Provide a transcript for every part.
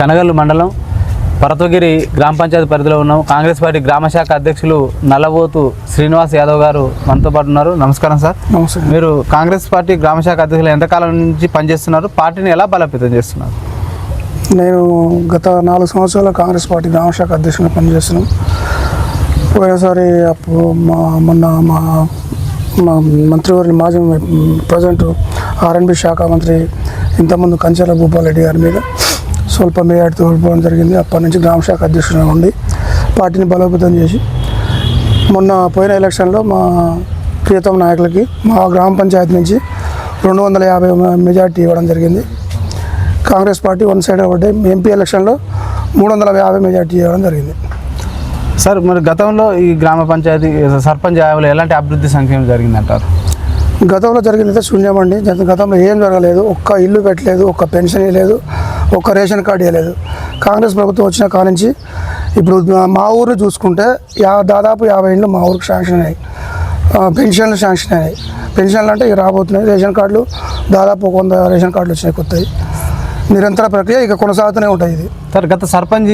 కనగల్లు మండలం పర్వతగిరి గ్రామ పంచాయతీ పరిధిలో ఉన్నాం. కాంగ్రెస్ పార్టీ గ్రామ శాఖ అధ్యక్షులు నల్లబోతు శ్రీనివాస్ యాదవ్ గారు మనతో పాటు ఉన్నారు. నమస్కారం సార్. నమస్తే మీరు కాంగ్రెస్ పార్టీ గ్రామ శాఖ అధ్యక్షులు ఎంతకాలం నుంచి పనిచేస్తున్నారు? పార్టీని ఎలా బలోపేతం చేస్తున్నారు? నేను గత నాలుగు సంవత్సరాల కాంగ్రెస్ పార్టీ గ్రామ శాఖ అధ్యక్షునిగా పనిచేస్తున్నాం. పోయినసారి అప్పుడు మా మొన్న మా మా మంత్రివర్యులు మాజీ ప్రజెంట్ ఆర్ఎన్బి శాఖ మంత్రి ఇంతకుముందు కంచెల భూపాల్ రెడ్డి గారి మీద స్వల్ప మేయాటితో ఓడిపోవడం జరిగింది. అప్పటి నుంచి గ్రామ శాఖ అధ్యక్షుడిగా ఉండి పార్టీని బలోపేతం చేసి మొన్న పోయిన ఎలక్షన్లో మా ప్రియతమ నాయకులకి మా గ్రామ పంచాయతీ నుంచి రెండు వందల యాభై మెజార్టీ ఇవ్వడం జరిగింది. కాంగ్రెస్ పార్టీ వన్ సైడ్ ఒకటి ఎంపీ ఎలక్షన్లో మూడు వందల యాభై మెజార్టీ ఇవ్వడం జరిగింది. సార్ మరి గతంలో ఈ గ్రామ పంచాయతీ సర్పంచ్ యాభైలో ఎలాంటి అభివృద్ధి సంక్షేమం జరిగిందంటారు? గతంలో జరిగింది శూన్యమండి గత- గతంలో ఏం జరగలేదు. ఒక్క ఇల్లు పెట్టలేదు ఒక్క పెన్షన్ ఇవ్వలేదు. ఒక్క రేషన్ కార్డు ఇవ్వలేదు. కాంగ్రెస్ ప్రభుత్వం వచ్చిన కాడ నుంచి ఇప్పుడు మా ఊరు చూసుకుంటే యా దాదాపు యాభై ఇండ్లు మా ఊరికి శాంక్షన్ అయ్యాయి పెన్షన్లు శాంక్షన్ అయ్యాయి పెన్షన్లు అంటే ఇక రాబోతున్నాయి. రేషన్ కార్డులు దాదాపు ఒక వంద రేషన్ కార్డులు వచ్చినాయి కొత్తవి. నిరంతర ప్రక్రియ ఇక కొనసాగుతూనే ఉంటుంది ఇది. సార్ గత సర్పంచ్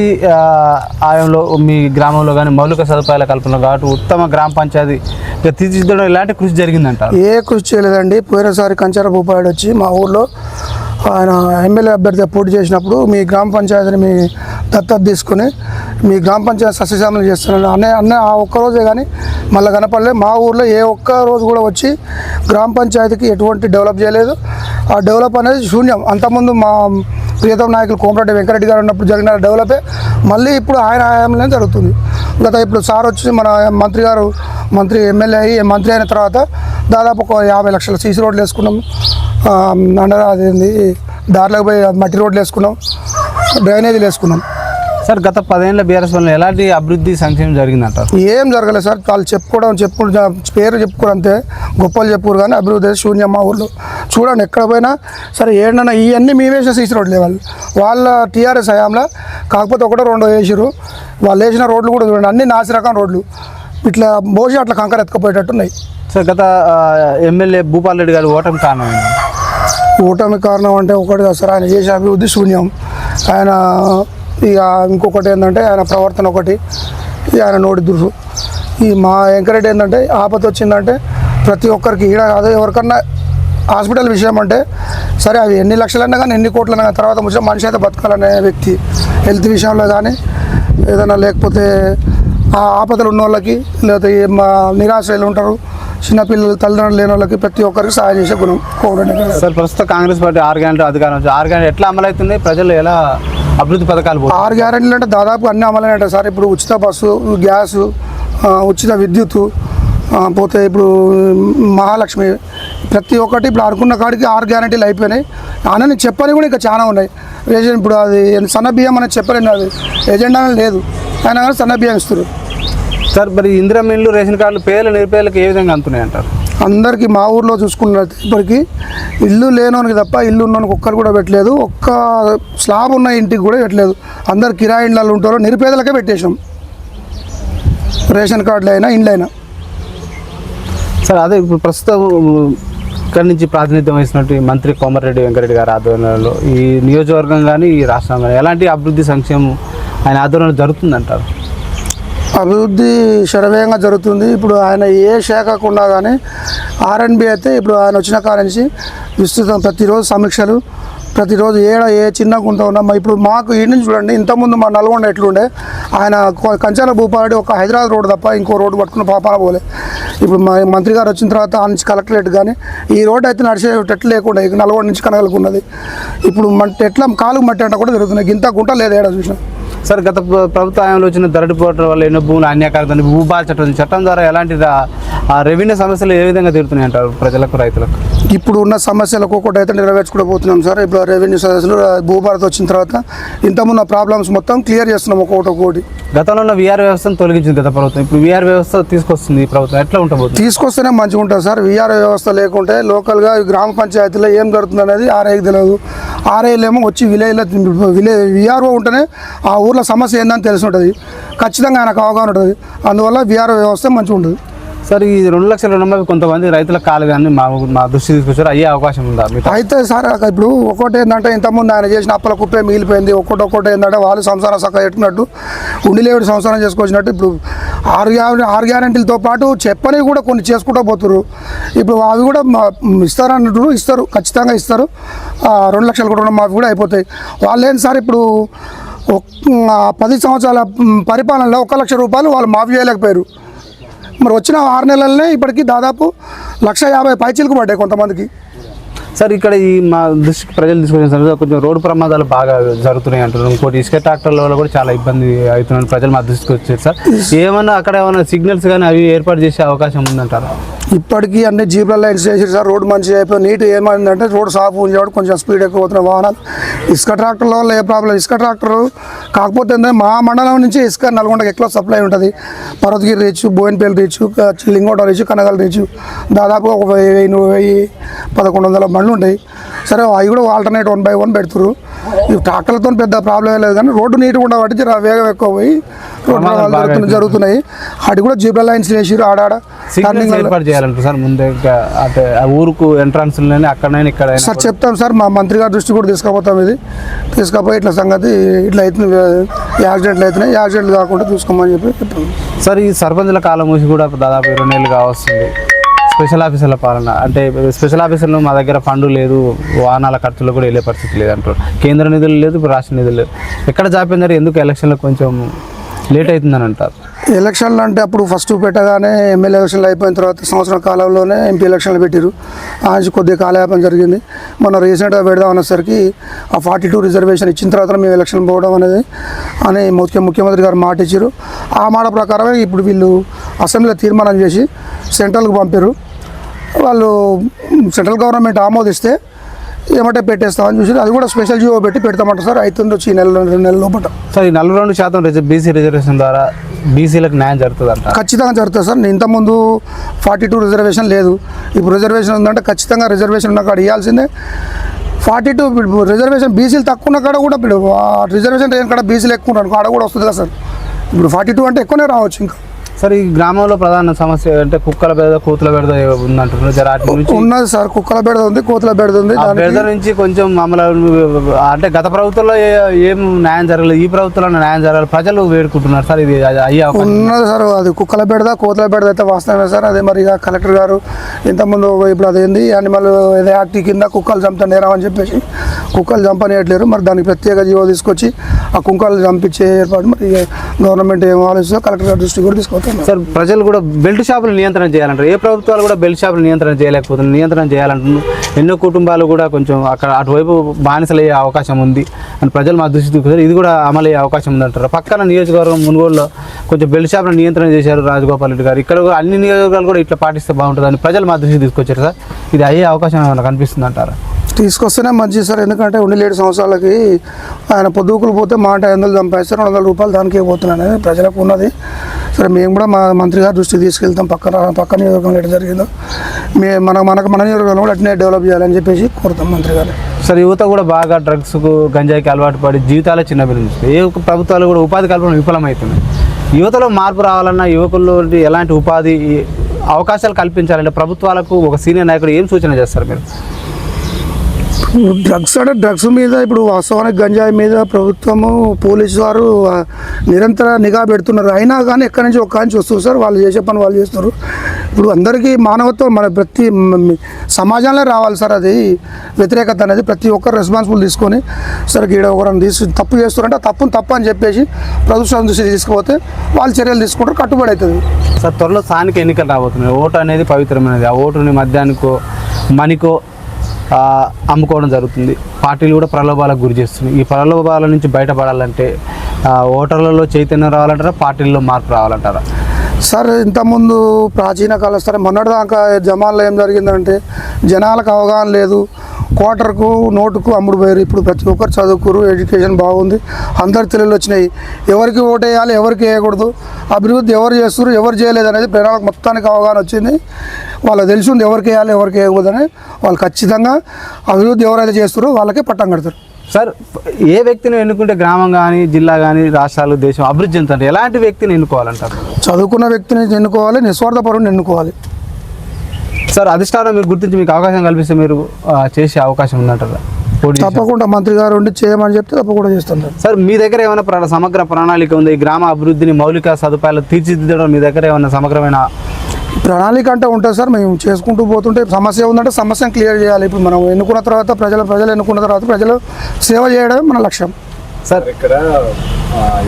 ఆయంలో మీ గ్రామంలో కానీ మౌలిక సదుపాయాల కల్పన కాబట్టి ఉత్తమ గ్రామ పంచాయతీ తీర్చిదిద్దడం ఇలాంటి కృషి జరిగిందంటారు? ఏ కృషి చేయలేదండి. పోయినసారి కంచార భూపాయుడు వచ్చి మా ఊర్లో ఆయన ఎమ్మెల్యే అభ్యర్థిగా పోటీ చేసినప్పుడు మీ గ్రామ పంచాయతీని మీ దత్తత తీసుకుని మీ గ్రామ పంచాయతీ సస్యశామలు చేస్తున్నాను అనే అన్న ఆ ఒక్క రోజే కానీ మళ్ళీ కనపడలే. మా ఊర్లో ఏ ఒక్క రోజు కూడా వచ్చి గ్రామ పంచాయతీకి ఎటువంటి డెవలప్ చేయలేదు. ఆ డెవలప్ అనేది శూన్యం. అంతకుముందు మా ప్రియతమ నాయకులు కోమరెడ్డి వెంకరెడ్డి గారు ఉన్నప్పుడు జరిగిన డెవలపే. మళ్ళీ ఇప్పుడు ఆయన హయాంలోనే జరుగుతుంది. గత ఇప్పుడు సార్ వచ్చి మన మంత్రి గారు మంత్రి ఎమ్మెల్యే అయ్యి మంత్రి అయిన తర్వాత దాదాపు ఒక యాభై లక్షల సీసీ రోడ్లు వేసుకున్నాం అండర్ అదేంది దారిలోకి పోయి మట్టి రోడ్లు వేసుకున్నాం. డ్రైనేజీలు వేసుకున్నాం. సార్ గత పదేళ్ళ బీఆర్ఎస్ వల్ల ఎలాంటి అభివృద్ధి సంక్షేమం జరిగిందంటారు ఏం జరగలేదు సార్. వాళ్ళు చెప్పుకోవడం చెప్పు పేరు చెప్పుకోవడం అంతే. గొప్పలు చెప్పుకోరు కానీ అభివృద్ధి శూన్యం మా ఊళ్ళో చూడండి ఎక్కడ పోయినా సరే ఏంటన్నా ఇవన్నీ మీ వేసిన సీసీ రోడ్లే వాళ్ళు వాళ్ళ టీఆర్ఎస్ హయాంలో కాకపోతే ఒకటో రెండో వేసిరు వాళ్ళు వేసిన రోడ్లు కూడా చూడండి అన్ని నాసి రకం రోడ్లు. ఇట్లా మోసి అట్లా కంకర ఎత్తుకుపోయేటట్టు ఉన్నాయి. సార్ గత ఎమ్మెల్యే భూపాల్ రెడ్డి గారి ఓటమి కారణమైంది. ఓటమి కారణం అంటే ఒకటి కాదు సార్. ఆయన చేసే అభివృద్ధి శూన్యం. ఆయన ఇక ఇంకొకటి ఏంటంటే ఆయన ప్రవర్తన ఒకటి. ఇక ఆయన నోటి దురుసు. ఈ మా వెంకరెడ్డి ఏంటంటే ఆపద వచ్చిందంటే ప్రతి ఒక్కరికి ఈడ కాదు ఎవరికన్నా హాస్పిటల్ విషయం అంటే సరే అవి ఎన్ని లక్షలన్నా కానీ ఎన్ని కోట్లన్నా కానీ తర్వాత ముచ్చట మనిషి అయితే బతకాలనే వ్యక్తి. హెల్త్ విషయంలో కానీ ఏదైనా లేకపోతే ఆ ఆపదలు ఉన్న వాళ్ళకి లేకపోతే నిరాశలు మా ఉంటారు చిన్నపిల్లలు తల్లిదండ్రులు లేని వాళ్ళకి ప్రతి ఒక్కరికి సహాయం చేసే గుణం కోవడం సార్ ప్రస్తుతం కాంగ్రెస్ పార్టీ ఆరు గంటల అధికారం ఆరు గంటలు ఎట్లా అమలవుతున్నాయి? ప్రజలు ఎలా అభివృద్ధి పథకాలు? ఆరు గ్యారెంటీలు అంటే దాదాపు అన్ని అమలైనట్టు సార్. ఇప్పుడు ఉచిత బస్సు గ్యాసు ఉచిత విద్యుత్తు ఆ, పోతే ఇప్పుడు మహాలక్ష్మి. ప్రతి ఒక్కటి ఇప్పుడు అనుకున్న కాడికి ఆరు గ్యారెంటీలు అయిపోయినాయి. అనని చెప్పని కూడా ఇంకా చాలా ఉన్నాయి. రేషన్ ఇప్పుడు అది సన్న బియ్యం అనేది చెప్పలేను అది. ఎజెండా లేదు. అయినా కానీ సన్న బియ్యం ఇస్తారు సార్ మరి ఇందిరా మిల్లు రేషన్ కార్డులు పేర్లు నిరుపేర్లకు ఏ విధంగా అందుతున్నాయి అంటారు? అందరికీ మా ఊర్లో చూసుకున్నట్టు ఇప్పటికీ ఇల్లు లేనోనికి తప్ప ఇల్లు ఉన్నోనికి ఒక్కరు కూడా పెట్టలేదు. ఒక్క స్లాబ్ ఉన్న ఇంటికి కూడా పెట్టలేదు. అందరు కిరాయి ఇళ్ళలో ఉంటారో. నిరుపేదలకే పెట్టేసినాం రేషన్ కార్డులు అయినా ఇండ్లు అయినా. సార్ అదే ఇప్పుడు ప్రస్తుతం ఇక్కడి నుంచి ప్రాతినిధ్యం వహిస్తున్నట్టు మంత్రి కోమరెడ్డి వెంకరెడ్డి గారి ఆధ్వర్యంలో ఈ నియోజకవర్గం కానీ ఈ రాష్ట్రం కానీ ఎలాంటి అభివృద్ధి సంక్షేమం ఆయన ఆధ్వర్యంలో జరుగుతుందంటారు? అభివృద్ధి శరవేగంగా జరుగుతుంది. ఇప్పుడు ఆయన ఏ శాఖకు ఉన్నా కానీ ఆర్ఎన్బి అయితే ఇప్పుడు ఆయన వచ్చిన కాడ నుంచి విస్తృతం ప్రతిరోజు సమీక్షలు ప్రతిరోజు ఏడ ఏ చిన్న గుంత ఉన్నా మా ఇప్పుడు మాకు ఈ నుంచి చూడండి ఇంతకుముందు మా నల్గొండ ఎట్లుండే ఆయన కంచాల భూపాడి ఒక హైదరాబాద్ రోడ్ తప్ప ఇంకో రోడ్డు పట్టుకున్న పాపాల పోలే. ఇప్పుడు మా మంత్రి గారు వచ్చిన తర్వాత ఆ నుంచి కలెక్టరేట్ కానీ ఈ రోడ్ అయితే నడిచేటట్లు లేకుండా నల్గొండ నుంచి కనగలకు ఉన్నది ఇప్పుడు మట్టి ఎట్లా కాలుగు మట్టి అంట కూడా జరుగుతున్నాయి ఇంత గుంట లేదు ఏడా చూసినా. సార్ గత ప్ర- ప్రభుత్వ హయాంలో వచ్చిన ధరటి పోవటం వల్ల ఎన్నో భూములు అన్యాకారం భూభాల చట్టం చట్టం ద్వారా ఎలాంటి రెవెన్యూ సమస్యలు ఏ విధంగా తీరుతున్నాయి అంటారు ప్రజలకు రైతులకు? ఇప్పుడు ఉన్న సమస్యలు ఒక్కొక్కటి అయితే నెరవేర్చుకుంటూ పోతున్నాం సార్. ఇప్పుడు రెవెన్యూ సదస్సులు భూభారత్ వచ్చిన తర్వాత ఇంతకుమున్న ప్రాబ్లమ్స్ మొత్తం క్లియర్ చేస్తున్నాం ఒక్కొక్కటి ఒక్కొక్కటి గతంలో ఉన్న విఆర్ వ్యవస్థను తొలగించింది గత ప్రభుత్వం. ఇప్పుడు విఆర్ వ్యవస్థ తీసుకొస్తుంది ఈ ప్రభుత్వం. ఎట్లా ఉండబోతుంది తీసుకొస్తేనే మంచిగా ఉంటుంది సార్. విఆర్ వ్యవస్థ లేకుంటే లోకల్గా గ్రామ పంచాయతీలో ఏం జరుగుతుంది అనేది ఆర్ఐకి తెలియదు. ఆర్ఐలు ఏమో వచ్చి విలేజ్లో విలేజ్ విఆర్ఓ ఉంటేనే ఆ ఊర్లో సమస్య ఏందని తెలిసి ఉంటుంది. ఖచ్చితంగా ఆయనకు అవగాహన ఉంటుంది. అందువల్ల విఆర్ఓ వ్యవస్థ మంచిగా ఉంటుంది సార్ ఈ రెండు లక్షల రుణమాఫీ కొంతమంది రైతుల కాలు కానీ మా మా దృష్టి తీసుకొచ్చారు. అయ్యే అవకాశం ఉందా మీతో? అయితే సార్ ఇప్పుడు ఒకటి ఏంటంటే ఇంతకుముందు ఆయన చేసిన అప్పల కుప్పే మిగిలిపోయింది. ఒక్కటి ఒక్కటి ఏంటంటే వాళ్ళు సంసారం సక్క ఎట్టుకున్నట్టు ఉండిలేవుడు సంసారం చేసుకొచ్చినట్టు ఇప్పుడు ఆరు ఆరు గ్యారెంటీలతో పాటు చెప్పని కూడా కొన్ని చేసుకుంటూ పోతున్నారు ఇప్పుడు అవి కూడా మా- ఇస్తారన్నట్టు ఇస్తారు. ఖచ్చితంగా ఇస్తారు. రెండు లక్షల కూడా రుణమాఫీ కూడా అయిపోతాయి. వాళ్ళు ఏంటి సార్ ఇప్పుడు పది సంవత్సరాల పరిపాలనలో ఒక లక్ష రూపాయలు వాళ్ళు మాఫీ చేయలేకపోయారు. మరి వచ్చిన ఆరు నెలలనే ఇప్పటికి దాదాపు లక్ష యాభై పైచీలకు పడ్డాయి కొంతమందికి. సార్ ఇక్కడ ఈ మా దృష్టికి ప్రజలు తీసుకొచ్చిన కొంచెం రోడ్డు ప్రమాదాలు బాగా జరుగుతున్నాయి అంటున్నారు. ఇంకోటి ఇసుక ట్రాక్టర్ల వల్ల కూడా చాలా ఇబ్బంది అవుతున్నాయి ప్రజలు మా దృష్టికి వచ్చారు సార్. ఏమన్నా అక్కడ ఏమైనా సిగ్నల్స్ కానీ అవి ఏర్పాటు చేసే అవకాశం ఉందంటారా? ఇప్పటికీ అన్ని జీప్ల లైన్స్ చేసి సార్. రోడ్డు మంచిగా అయిపోయి నీట్ ఏమైందంటే రోడ్ సాఫ్ ఉంచేవాడు కొంచెం స్పీడ్ ఎక్కువ పోతున్న వాహనాలు. ఇసుక ట్రాక్టర్ల వల్ల ఏ ప్రాబ్లం ఇసుక ట్రాక్టర్ కాకపోతే ఏంటంటే మా మండలం నుంచి ఇసుక నల్గొండకి ఎక్కువ సప్లై ఉంటుంది. Parvathagiri reach Boinapalli reach Lingota reach Kanagal reach దాదాపు ఒక వెయ్యి ను- వెయ్యి పదకొండు వందల బండ్లు ఉంటాయి. సరే అవి కూడా ఆల్టర్నేట్ వన్ బై వన్ పెడుతురు ఈ ట్రాక్టర్లతో పెద్ద ప్రాబ్లం ఏం లేదు కానీ రోడ్డు నీట్గా ఉండబట్టి వేగం ఎక్కువ పోయి బాగా జరుగుతున్నాయి. అటు కూడా జీబ్రా లైన్స్ వేసిరు ఆడాడ ఏర్పాటు చేయాలంటారు సార్? ముందే ఇంకా అంటే ఆ ఊరుకు ఎంట్రన్స్ అక్కడైనా ఇక్కడ సార్ చెప్తాం సార్ మా మంత్రి గారి దృష్టి కూడా తీసుకుపోతాం ఇది. తీసుకుపోయి ఇట్లా సంగతి ఇట్లా అవుతుంది యాక్సిడెంట్లు అవుతున్నాయి. యాక్సిడెంట్లు కాకుండా చూసుకోమని చెప్పి చెప్తాం సార్ ఈ సర్పంచుల కాలం మూసి కూడా దాదాపు ఇరవై నెలలు కావస్తుంది. స్పెషల్ ఆఫీసర్ల పాలన అంటే స్పెషల్ ఆఫీసర్లు మా దగ్గర ఫండ్ లేదు వాహనాల ఖర్చులు కూడా వెళ్ళే పరిస్థితి లేదు అంటారు కేంద్ర నిధులు లేదు ఇప్పుడు రాష్ట్ర నిధులు లేదు ఎక్కడ జాపిందని ఎందుకు ఎలక్షన్లో కొంచెం లేట్ అవుతుందని అంటారు. ఎలక్షన్లు అంటే అప్పుడు ఫస్ట్ పెట్టగానే ఎమ్మెల్యే ఎలక్షన్లు అయిపోయిన తర్వాత సంవత్సరం కాలంలోనే ఎంపీ ఎలక్షన్లు పెట్టారు. ఆ నుంచి కొద్దిగా కాలయాపన జరిగింది. మొన్న రీసెంట్గా పెడదాం అనేసరికి ఆ ఫార్టీ టూ రిజర్వేషన్ ఇచ్చిన తర్వాత మేము ఎలక్షన్ పోవడం అనేది అని ముఖ్య ముఖ్యమంత్రి గారు మాట ఇచ్చారు. ఆ మాట ప్రకారమే ఇప్పుడు వీళ్ళు అసెంబ్లీలో తీర్మానం చేసి సెంట్రల్కి పంపారు. వాళ్ళు సెంట్రల్ గవర్నమెంట్ ఆమోదిస్తే ఏమంటే పెట్టేస్తామని చూసి అది కూడా స్పెషల్ జీవో పెట్టి పెడతామంటారు సార్. అవుతుంది వచ్చి ఈ నెల రెండు నెలల లోపల. సార్ ఈ నలభై రెండు శాతం రిజర్వ్ బీసీ రిజర్వేషన్ ద్వారా బీసీలకు న్యాయం జరుగుతుంది అంటారు ఖచ్చితంగా జరుగుతుంది సార్. ఇంతకుముందు ఫార్టీ టూ రిజర్వేషన్ లేదు. ఇప్పుడు రిజర్వేషన్ ఉందంటే ఖచ్చితంగా రిజర్వేషన్ ఉన్న కాడ ఇవ్వాల్సిందే ఫార్టీ టూ రిజర్వేషన్ బీసీలు తక్కువ ఉన్న కాడ కూడా రిజర్వేషన్ లేని కాడ బీసీలు ఎక్కువ ఉన్నారు. కాడ కూడా వస్తుంది కదా సార్. ఇప్పుడు ఫార్టీ టూ అంటే ఎక్కువనే రావచ్చు ఇంకా. సార్ ఈ గ్రామంలో ప్రధాన సమస్య అంటే కుక్కల బెడద కూతుల బెడద ఉందంటున్నారు. ఉన్నది సార్ కుక్కల బెడద ఉంది కోతుల బెడద ఉంది. బెడద నుంచి కొంచెం మమ్మల్ని అంటే గత ప్రభుత్వంలో ఏ- న్యాయం జరగలేదు ఈ ప్రభుత్వంలో న్యాయం జరగాలి ప్రజలు వేడుకుంటున్నారు సార్ ఇది అయ్యే ఉన్నది సార్ అది కుక్కల బెడద కోతుల బెడద అయితే వాస్తవమే సార్. అదే మరి కలెక్టర్ గారు ఇంతకుముందు ఇప్పుడు అదేంది యానిమల్ ఏదో యాక్ట్ కింద కుక్కలు చంపుతా నేరం అని చెప్పేసి కుక్కలు చంపనియట్లేరు. మరి దానికి ప్రత్యేక జీవో తీసుకొచ్చి ఆ కుక్కలు చంపించే ఏర్పాటు మరి గవర్నమెంట్ ఏం ఆలోచిస్తుందో కలెక్టర్ గారి దృష్టికి కూడా తీసుకొస్తాం సార్ ప్రజలు కూడా బెల్ట్ షాపులు నియంత్రణ చేయాలంటారు. ఏ ప్రభుత్వాలు కూడా బెల్ట్ షాపులు నియంత్రణ చేయలేకపోతుంది నియంత్రణ చేయాలంటున్నారు. ఎన్నో కుటుంబాలు కూడా కొంచెం అక్కడ అటువైపు బానిసలయ్యే అవకాశం ఉంది. అని ప్రజలు మా దృష్టి తీసుకొచ్చారు. ఇది కూడా అమలయ్యే అవకాశం ఉందంటారు. పక్కన నియోజకవర్గం మునుగోడులో కొంచెం బెల్ట్ షాపులు నియంత్రణ చేశారు రాజగోపాల్ రెడ్డి గారు. ఇక్కడ కూడా అన్ని నియోజకవర్గాలు కూడా ఇట్లా పాటిస్తే బాగుంటుందని ప్రజలు మా దృష్టికి తీసుకొచ్చారు సార్. ఇది అయ్యే అవకాశం కనిపిస్తుంది అంటారా తీసుకొస్తేనే మంచిది సార్. ఎందుకంటే ఉండి లేడు సంవత్సరాలకి ఆయన పొద్దుకులు పోతే మాట ఐదు వందలు సంపాదిస్తే రెండు వందల రూపాయలు దానికే పోతున్నాను ప్రజలకు ఉన్నది. సరే మేము కూడా మా మంత్రి గారి దృష్టికి తీసుకెళ్తాం. పక్కన పక్క నియోజకవర్గంలో ఎట్లా జరిగిందో. మే మన మనకు మన నియోజకవర్గం కూడా అట్నే డెవలప్ చేయాలని చెప్పేసి కోరుతాం మంత్రి గారు. సార్ యువత కూడా బాగా డ్రగ్స్కు గంజాయికి అలవాటు పడి జీవితాలే చిన్నపిల్లలు ఏ ప్రభుత్వాలు కూడా ఉపాధి కల్పన విఫలమవుతున్నాయి. యువతలో మార్పు రావాలన్నా యువకుల్లో ఎలాంటి ఉపాధి అవకాశాలు కల్పించాలంటే ప్రభుత్వాలకు ఒక సీనియర్ నాయకుడు ఏం సూచన చేస్తారు మీరు? డ్రగ్స్ అంటే డ్రగ్స్ మీద ఇప్పుడు వాస్తవానికి గంజాయి మీద ప్రభుత్వము పోలీసు వారు నిరంతర నిఘా పెడుతున్నారు. అయినా కానీ ఎక్కడి నుంచి ఒక్క నుంచి వస్తుంది సార్? వాళ్ళు చేసే పని వాళ్ళు చేస్తున్నారు. ఇప్పుడు అందరికీ మానవత్వం మన ప్రతి సమాజంలో రావాలి సార్ అది. వ్యతిరేకత అనేది ప్రతి ఒక్కరు రెస్పాన్సిబుల్ తీసుకొని సరే ఈడ ఒకరిని తీసు తప్పు చేస్తున్నారంటే ఆ తప్పును తప్పు అని చెప్పేసి ప్రభుత్వం దృష్టి తీసుకుపోతే వాళ్ళు చర్యలు తీసుకుంటారు కట్టుబడి అవుతుంది. సార్ త్వరలో స్థానిక ఎన్నికలు రాబోతున్నాయి. ఓటు అనేది పవిత్రమైనది. ఆ ఓటుని మద్యానికో మనికో అమ్ముకోవడం జరుగుతుంది. పార్టీలు కూడా ప్రలోభాలకు గురి చేస్తున్నాయి. ఈ ప్రలోభాల నుంచి బయటపడాలంటే ఓటర్లలో చైతన్యం రావాలంటారా పార్టీల్లో మార్పు రావాలంటారా? సార్ ఇంతకుముందు ప్రాచీన కాలం సరే మొన్నటిదాకా జమాల్లో ఏం జరిగిందంటే జనాలకు అవగాహన లేదు క్వార్టర్కు నోటుకు అమ్ముడు పోయారు. ఇప్పుడు ప్రతి ఒక్కరు చదువుకురు ఎడ్యుకేషన్ బాగుంది. అందరు తెలివిలు వచ్చినాయి. ఎవరికి ఓటు వేయాలి ఎవరికి వేయకూడదు. అభివృద్ధి ఎవరు చేస్తారు ఎవరు చేయలేదు అనేది ప్రణాళిక మొత్తానికి అవగాహన వచ్చింది. వాళ్ళకి తెలిసి ఉంది ఎవరికి వేయాలి ఎవరికి వేయకూడదని వాళ్ళు ఖచ్చితంగా అభివృద్ధి ఎవరైతే చేస్తారో వాళ్ళకే పట్టం కడతారు. సార్ ఏ వ్యక్తిని ఎన్నుకుంటే గ్రామం కానీ జిల్లా కానీ రాష్ట్రాలు దేశం అభివృద్ధి చెందుతారు? ఎలాంటి వ్యక్తిని ఎన్నుకోవాలంటారు? చదువుకున్న వ్యక్తిని ఎన్నుకోవాలి నిస్వార్థ పరుని ఎన్నుకోవాలి. సార్ అధిష్టానం మీరు గుర్తించి మీకు అవకాశం కల్పిస్తే మీరు చేసే అవకాశం ఉందంటారా? తప్పకుండా మంత్రి గారు ఉండి చేయమని చెప్తే తప్పకుండా చేస్తాను సార్ మీ దగ్గర ఏమైనా సమగ్ర ప్రణాళిక ఉంది? ఈ గ్రామ అభివృద్ధిని మౌలిక సదుపాయాలు తీర్చిదిద్దడం మీ దగ్గర ఏమైనా సమగ్రమైన ప్రణాళిక అంటే ఉంటుంది సార్ మేము చేసుకుంటూ పోతుంటే సమస్య ఉందంటే సమస్యను క్లియర్ చేయాలి. ఇప్పుడు మనం ఎన్నుకున్న తర్వాత ప్రజలు ప్రజలు ఎన్నుకున్న తర్వాత ప్రజలు సేవ చేయడమే మన లక్ష్యం. సార్ ఇక్కడ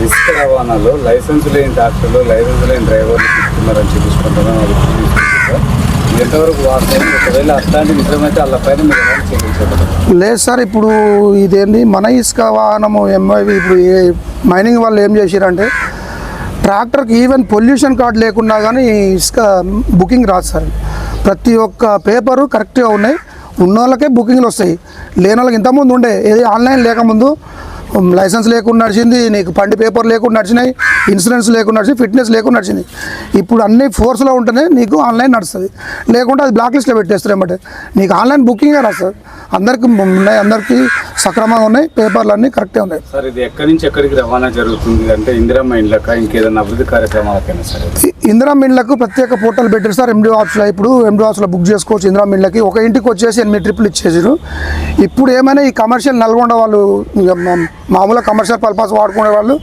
ఇసుక రవాణాలో లైసెన్స్ లేని డాక్టర్లు లైసెన్స్ లేని డ్రైవర్లు తీసుకున్నారని చూపించుకుంటున్నాం ఎంతవరకు వాస్తవం ఒకవేళ అట్లాంటి నిజమైతే వాళ్ళ పైన లేదు సార్ ఇప్పుడు ఇదేంటి మన ఇసుక వాహనము ఎంఐవి ఇప్పుడు ఏ మైనింగ్ వాళ్ళు ఏం చేసిరంటే ట్రాక్టర్కి ఈవెన్ పొల్యూషన్ కార్డు లేకుండా కానీ ఇసుక బుకింగ్ రాదు సార్. ప్రతి ఒక్క పేపరు కరెక్ట్గా ఉన్నాయి. ఉన్న వాళ్ళకే బుకింగ్లు వస్తాయి. లేని వాళ్ళకి ఇంతకుముందు ఉండే ఏది ఆన్లైన్ లేకముందు లైసెన్స్ లేకుండా నడిచింది నీకు పండి పేపర్ లేకుండా నడిచినాయి ఇన్సూరెన్స్ లేకుండా నడిచింది ఫిట్నెస్ లేకుండా నడిచింది. ఇప్పుడు అన్ని ఫోర్స్లో ఉంటేనే నీకు ఆన్లైన్ నడుస్తుంది. లేకుంటే అది బ్లాక్ లిస్ట్లో పెట్టేస్తారు ఏమంటే. నీకు ఆన్లైన్ బుకింగే రాదు సార్. అందరికి ఉన్నాయి అందరికీ సక్రమంగా ఉన్నాయి పేపర్లు అన్నీ కరెక్టే ఉన్నాయి. సార్ ఇది ఎక్కడి నుంచి ఎక్కడికి రవాణా జరుగుతుంది? అంటే ఇందిరమ్మ ఇండ్లక ఇంకేదైనా అభివృద్ధి కార్యక్రమాలకైనా సరే ఈ ఇందిరా మిన్లకు ప్రత్యేక పోర్టల్ పెట్టారు సార్ ఎండి ఆఫీస్లో ఇప్పుడు ఎండి ఆఫీస్లో బుక్ చేసుకోవచ్చు ఇందిరా మిన్లకి ఒక ఇంటికి వచ్చేసి ఎనిమిది ట్రిప్లు ఇచ్చేసారు ఇప్పుడు ఏమైనా ఈ కమర్షియల్ నల్గొండ వాళ్ళు మామూలుగా కమర్షియల్ పర్పస్ వాడుకునే వాళ్ళు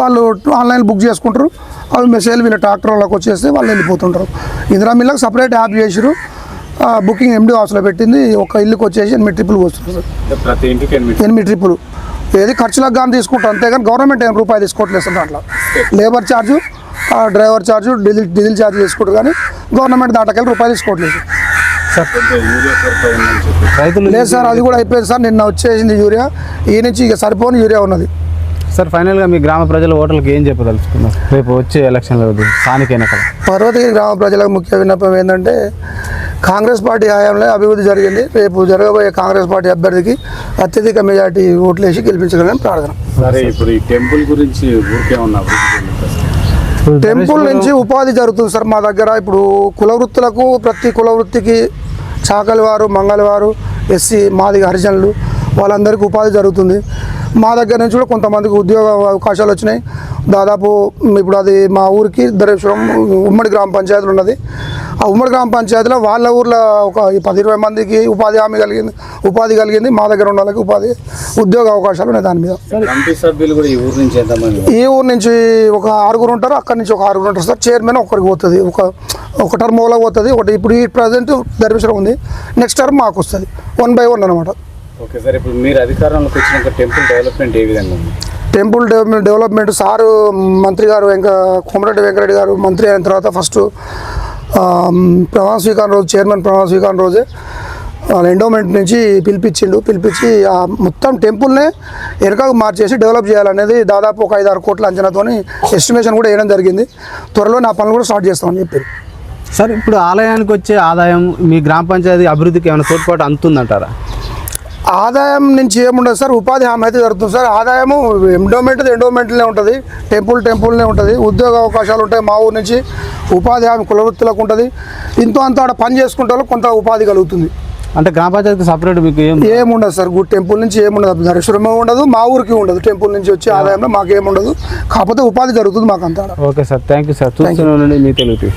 వాళ్ళు ఆన్లైన్ బుక్ చేసుకుంటారు. అవి మెసేజ్ వీళ్ళ ట్రాక్టర్ వాళ్ళకి వచ్చేస్తే వాళ్ళు వెళ్ళిపోతుంటారు. ఇందిరా మిల్లకు సపరేట్ యాప్ చేసారు బుకింగ్ ఎండి ఆఫీస్లో పెట్టింది. ఒక ఇల్లుకి వచ్చేసి ఎనిమిది ట్రిప్పులు వస్తుంది ప్రతి ఇంటికి ఎనిమిది ఎనిమిది ట్రిప్పులు ఏది ఖర్చులకు కానీ తీసుకుంటాం అంతేగాని గవర్నమెంట్ ఏం రూపాయలు తీసుకోవట్లేదు సార్ దాంట్లో. Labour charge driver charge diesel diesel charge తీసుకుంటారు కానీ గవర్నమెంట్ దాంట్లోకి రూపాయలు తీసుకోవట్లేదు. చెప్పి రైతులు లేదు సార్ అది కూడా అయిపోయింది సార్. నిన్న వచ్చేసింది యూరియా. ఈ నుంచి ఇక సరిపోని యూరియా ఉన్నది. సార్ ఫైనల్గా మీ గ్రామ ప్రజల ఓటర్లకు ఏం చెప్పదలుచుకున్నారు రేపు వచ్చే ఎలక్షన్లో స్థానిక ఎన్నికలు పర్వతగిరి గ్రామ ప్రజలకు ముఖ్య విన్నపం ఏంటంటే కాంగ్రెస్ పార్టీ హయాంలో అభివృద్ధి జరిగింది. రేపు జరగబోయే కాంగ్రెస్ పార్టీ అభ్యర్థికి అత్యధిక మెజార్టీ ఓట్లు వేసి గెలిపించగలని ప్రార్థన. సరే ఇప్పుడు ఈ టెంపుల్ గురించి ఊరికే ఉన్న సార్. టెంపుల్ నుంచి ఉపాధి జరుగుతుంది సార్ మా దగ్గర. ఇప్పుడు కుల వృత్తులకు ప్రతి కుల వృత్తికి చాకలి వారు మంగళవారు ఎస్సీ మాది హరిజనులు వాళ్ళందరికీ ఉపాధి జరుగుతుంది. మా దగ్గర నుంచి కూడా కొంతమందికి ఉద్యోగ అవకాశాలు వచ్చినాయి. దాదాపు ఇప్పుడు అది మా ఊరికి ధరేశ్వరం ఉమ్మడి గ్రామ పంచాయతీలు ఉన్నది. ఆ ఉమ్మడి గ్రామ పంచాయతీలో వాళ్ళ ఊర్లో ఒక పది ఇరవై మందికి ఉపాధి హామీ కలిగింది ఉపాధి కలిగింది. మా దగ్గర ఉన్న వాళ్ళకి ఉపాధి ఉద్యోగ అవకాశాలు ఉన్నాయి దాని మీద. ఈ ఊరు నుంచి ఒక ఆరుగురు ఉంటారు అక్కడి నుంచి ఒక ఆరుగురు ఉంటారు. సార్ చైర్మన్ ఒకరికి పోతుంది. ఒక ఒక టర్మ్ పోతుంది. ఒకటి ఇప్పుడు ఈ ప్రజెంట్ ధర్మేశ్వరం ఉంది. నెక్స్ట్ టర్మ్ మాకు వస్తుంది. వన్ బై వన్ అనమాట ఓకే సార్ ఇప్పుడు మీరు అధికారంలోకి వచ్చినాక టెంపుల్ డెవలప్మెంట్ ఏ విధంగా ఉంది? టెంపుల్ డెవలప్మెంట్ డెవలప్మెంట్ సారు మంత్రి గారు వెంక కోమరెడ్డి వెంకరెడ్డి గారు మంత్రి అయిన తర్వాత ఫస్ట్ ప్రమాణ స్వీకారం రోజు చైర్మన్ ప్రమాణ స్వీకారం రోజే వాళ్ళ ఎండోమెంట్ నుంచి పిలిపించిండు. పిలిపించి ఆ మొత్తం టెంపుల్నే వెనకకు మార్చేసి డెవలప్ చేయాలనేది దాదాపు ఒక ఐదు ఆరు కోట్ల అంచనాతోని ఎస్టిమేషన్ కూడా వేయడం జరిగింది. త్వరలో నా పనులు కూడా స్టార్ట్ చేస్తామని చెప్పారు. సార్ ఇప్పుడు ఆలయానికి వచ్చే ఆదాయం మీ గ్రామ పంచాయతీ అభివృద్ధికి ఏమైనా తోడ్పాటు అందుతుందంటారా? ఆదాయం నుంచి ఏముండదు సార్ ఉపాధి హామీ అయితే జరుగుతుంది సార్. ఆదాయము ఎండోమెంట్ ఎండోమెంట్లే ఉంటుంది టెంపుల్ టెంపుల్నే ఉంటుంది ఉద్యోగ అవకాశాలు ఉంటాయి మా ఊరు నుంచి ఉపాధి హామీ కులవృత్తులకు ఉంటుంది. ఇంతో అంత ఆడ పని చేసుకుంటే కొంత ఉపాధి కలుగుతుంది. అంటే గ్రామ పంచాయతీకి సపరేట్ మీకు ఏం ఏముండదు సార్ గుడ్ టెంపుల్ నుంచి ఏముండదు దర్శనం ఉండదు మా ఊరికి ఉండదు టెంపుల్ నుంచి వచ్చే ఆదాయంలో మాకేముండదు. కాకపోతే ఉపాధి జరుగుతుంది మాకు అంతా ఆడ. Okay sir thank you sir. చూస్తున్నానండి మీ తెలుగు